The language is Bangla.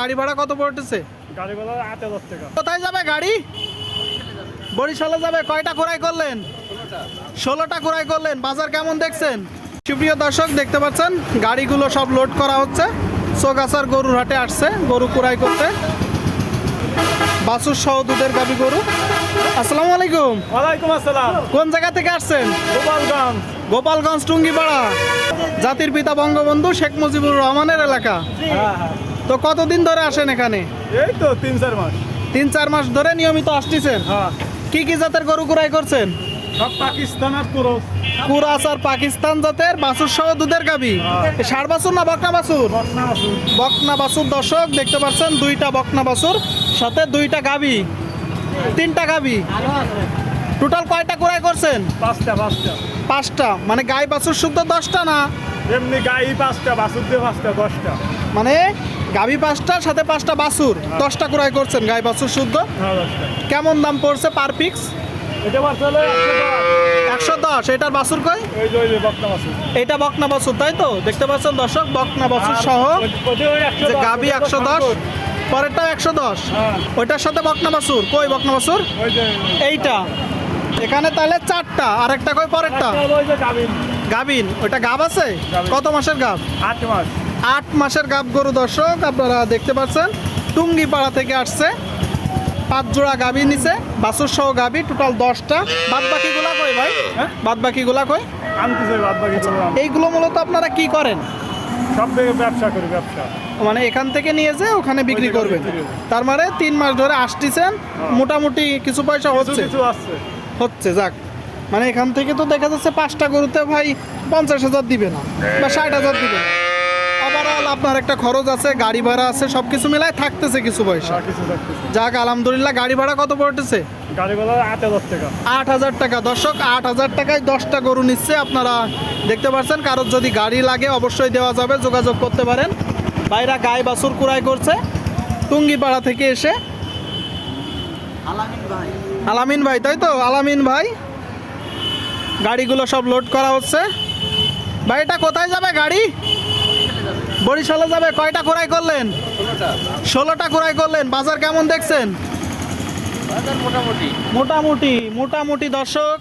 গাড়ি ভাড়া কত পড়তেছে? গাড়ি ভাড়া আট হাজার টাকা। কোথায় যাবে গাড়ি? বরিশালে যাবে। কয়টা ক্রয় করলেন? ষোলোটা ক্রয় করলেন। বাজার কেমন দেখছেন? সুপ্রিয় দর্শক দেখতে পাচ্ছেন গাড়িগুলো সব লোড করা হচ্ছে। সোগাছার গরুর হাটে আসছে গরু ক্রয় করতে। বাসুর সহ দুধের গাবি গরু। আসসালামু আলাইকুম। ওয়ালাইকুম আসসালাম। কোন জায়গা থেকে আসছেন? গোপালগঞ্জ। গোপালগঞ্জ টুঙ্গিপাড়া। জাতির পিতা বঙ্গবন্ধু শেখ মুজিবুর রহমানের এলাকা। হ্যাঁ হ্যাঁ। তো কতদিন ধরে আসেন এখানে? এই তো তিন চার মাস। তিন চার মাস ধরে নিয়মিত আসতেছেন? হ্যাঁ। কি কি জাতের গরু ক্রয় করছেন? সব পাকিস্তান আর পুরো কুরাস আর পাকিস্তান জাতের বাছুর সহ দুধের গাবি? হ্যাঁ। ষাড় বাছুর না বকনা বাছুর? বকনা বাছুর। দর্শক দেখতে পাচ্ছেন দুইটা বকনা বাছুর সাথে দুইটা গাবি। তিনটা গাবি। টোটাল কয়টা করছেন? পাঁচটা পাঁচটা। পাঁচটা। মানে গাই বাছুর শুদ্ধ দশটা না? এমনি গাই পাঁচটা বাসুর দিয়ে পাঁচটা দশটা। মানে গাবি পাঁচটা সাথে পাঁচটা বাছুর। দশটা ক্রয় করছেন গাই বাছুর শুদ্ধ। হ্যাঁ কেমন দাম পড়ছে পার পিক্স? একশো দশ। এটার বাছুর কয়? এটা বকনা বাছুর তাই তো? দেখতে পাচ্ছেন দর্শক বকনা বাছুর সহ। যে গাবি একশো দশ পরেরটাও একশো দশ। হ্যাঁ। ওইটার সাথে বকনা বাছুর কই বকনা বাছুর? এইটা। এখানে তাহলে চারটা আর একটা কই পরেরটা? গাবিন ওইটা গাব আছে? কত মাসের গাব আট মাস। আট মাসের গাব গরু দর্শক আপনারা দেখতে পাচ্ছেন টুঙ্গিপাড়া থেকে আসছে পাঁচ জোড়া গাবি নিছে বাছুর সহ গাবি টোটাল দশটা। বাদ বাকিগুলা কই ভাই? হ্যাঁ? বাদ বাকিগুলা কই? করলাম এইগুলো মূলত আপনারা কি করেন? সব থেকে ব্যবসা করি ব্যবসা। মানে এখান থেকে নিয়ে যে ওখানে বিক্রি করবেন। তার মানে তিন মাস ধরে আসতেছেন মোটামুটি কিছু পয়সা হচ্ছে। হচ্ছে যাক। মানে এখান থেকে তো দেখা যাচ্ছে পাঁচটা গরুতে ভাই পঞ্চাশ হাজার দিবে না বা ষাট হাজার দিবে না। ওভারঅল আপনার একটা খরচ আছে গাড়ি ভাড়া আছে সব কিছু মিলায় থাকতেছে কিছু পয়সা। থাকতেছে। যাক আলহামদুলিল্লাহ গাড়ি ভাড়া কত পড়তেছে? গাড়ি ভাড়া আট হাজার টাকা। আট হাজার টাকা। দর্শক আট হাজার টাকায় দশটা গরু নিচ্ছে আপনারা দেখতে পাচ্ছেন কারোর যদি গাড়ি লাগে অবশ্যই দেওয়া যাবে যোগাযোগ করতে পারেন। বাইরা গায়ে বাছুর কুড়াই করছে। টুঙ্গিপাড়া থেকে এসে। আলামিন ভাই। তাই তো? আলামিন ভাই। গাড়িগুলো সব লোড করা হচ্ছে। ভাই এটা কোথায় যাবে গাড়ি? বরিশালে যাবে কয়টা ক্রয় করলেন? ষোলোটা। ক্রয় করলেন বাজার কেমন দেখছেন? মোটামুটি। মোটামুটি মোটামুটি দর্শক